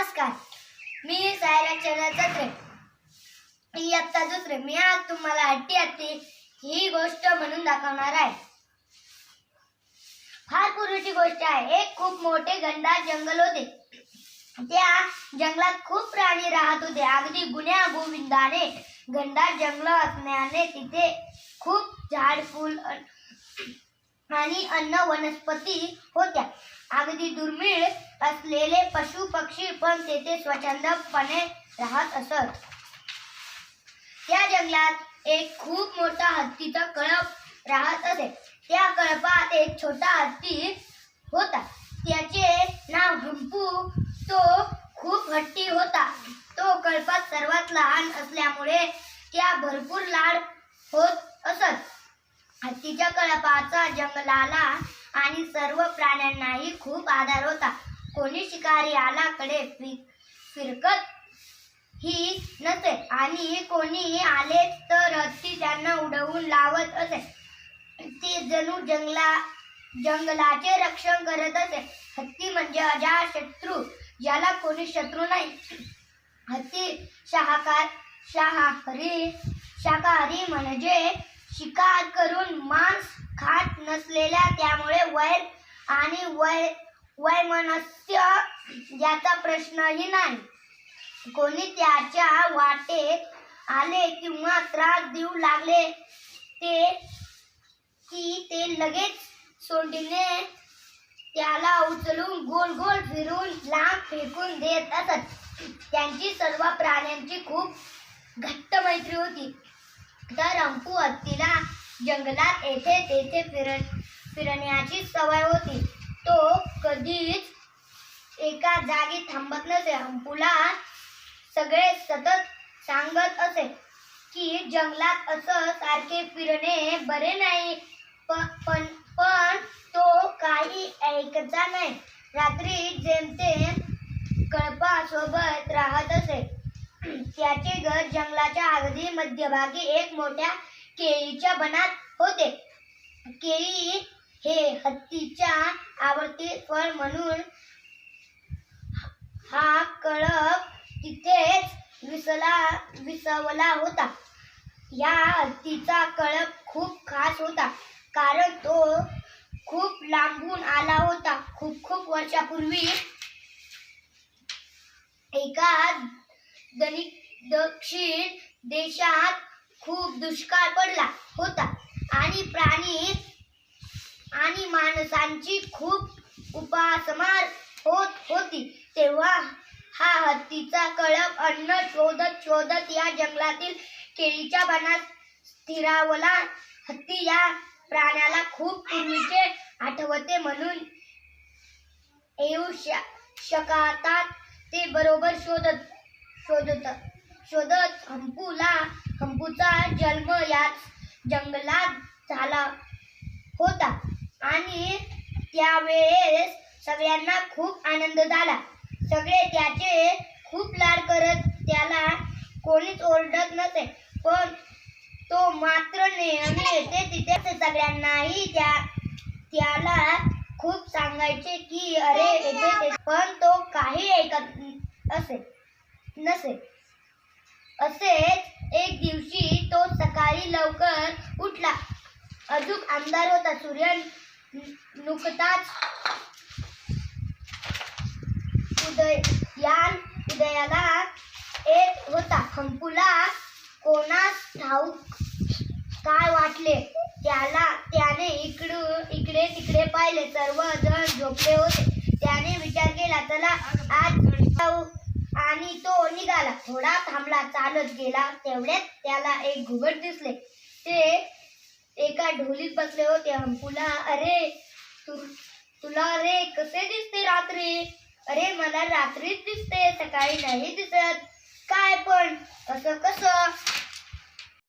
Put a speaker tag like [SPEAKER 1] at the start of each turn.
[SPEAKER 1] नमस्कार. मी सायरा चंद्र चत्रे इयत्ता दुसरे मी आज तुम्हाला हट्टी हत्ती ही गोष्ट म्हणून दाखवणार आहे. फार पूर्वीची गोष्ट आहे. एक खूप मोठे घनदाट जंगल होते. त्या जंगलात खूप प्राणी राहत होते. अगदी गुन्ह्या गोविंदाने घनदाट जंगल असल्याने तिथे खूप झाड फुल आणि अन्न वनस्पती होत्या. अगदी दुर्मिळ असलेले पशु पक्षी पण तेथे स्वच्छंदपणे राहत असत. त्या जंगलात एक खूप मोठा हत्तीचा कळप राहत असे. त्या कळपात एक छोटा हत्ती होता. त्याचे नाव हंपू तो खूप हट्टी होता. तो कळपात सर्वात लहान असल्यामुळे त्या भरपूर लाड होत तिच्या कळपाचा जंगलाला आणि सर्व प्राण्यांनाही खूप आधार होता. कोणी शिकारी आलाकडे फि- फिरकत ही नसे आणि कोणी आले तर हत्ती त्यांना उडवून लावत असे. ती जणू जंगला जंगलाचे रक्षण करत असे. हत्ती म्हणजे अजा शत्रू ज्याला कोणी शत्रू नाही. हत्ती शाहकार शाकाहारी शाकाहारी म्हणजे शिकार करून मांस खात नसलेल्या त्यामुळे वैर आणि वै वैमनस्य याचा प्रश्नही नाही. कोणी त्याच्या वाटेत आले किंवा त्रास देऊ लागले ते की ते लगेच सोंडीने त्याला उचलून गोल गोल फिरून लांब फेकून देत असत. त्यांची सर्व प्राण्यांची खूप घट्ट मैत्री होती. तर अंपू हत्तीला जंगलात येथे तेथे फिर फिरण्याची सवय होती. तो कधीच एका जागी थांबत नसे. अंपूला सगळे सतत सांगत असे की जंगलात असं सारखे फिरणे बरे नाही. प- पण पण तो काही ऐकता नाही. रात्री जेमतेम कळपासोबत राहत असे. त्याचे घर जंगलाच्या अगदी मध्यभागी एक मोठ्या केळीच्या बनात होते. केळी हे हत्तीच्या आवडते फळ म्हणून हा कळप तिथेच विसला विसवला होता. या हत्तीचा कळप खूप खास होता कारण तो खूप लांबून आला होता. खूप खूप वर्षापूर्वी एका दनिक दक्षिण देशात खूप दुष्काळ पडला होता. आणि प्राणी आणि माणसांची खूप उपासमार होत होती. तेव्हा हा हत्तीचा कळप अन्न शोधत शोधत या जंगलातील केळीच्या बनात स्थिरावला. हत्ती या प्राण्याला खूप पूर्वीचे आठवते म्हणून येऊ श- शकतात. ते बरोबर शोधत शोधत. शोधत हंपूला हंपूचा जन्म याच जंगलात झाला होता. आणि त्यावेळेस सगळ्यांना खूप आनंद झाला. सगळे त्याचे खूप लाड करत त्याला कोणीच ओरडत नसे. पण तो मात्र नेहमी येते तिथे सगळ्यांनाही त्या त्याला खूप सांगायचे की अरे येते पण तो काही ऐकत असे नसे. असेच एक दिवशी तो सकाळी लवकर उठला. अजून अंधार होता. सूर्य नु- नुकताच उदयान उदयाला येत होता. खंपूला कोणास ठाऊक काय वाटले? त्याला त्याने इकडून इकडे तिकडे पाहिले. सर्व जण झोपले होते. त्याने विचार केला चला आज जाऊ आणि तो निघाला. थोडा थांबला चालत गेला. तेवढ्यात त्याला एक घुबड दिसले. ते एका ढोलीत बसले होते. हंपूला अरे तु तुला अरे कसे दिसते रात्री? अरे मला रात्रीच दिसते सकाळी नाही दिसत. काय पण असं कसं?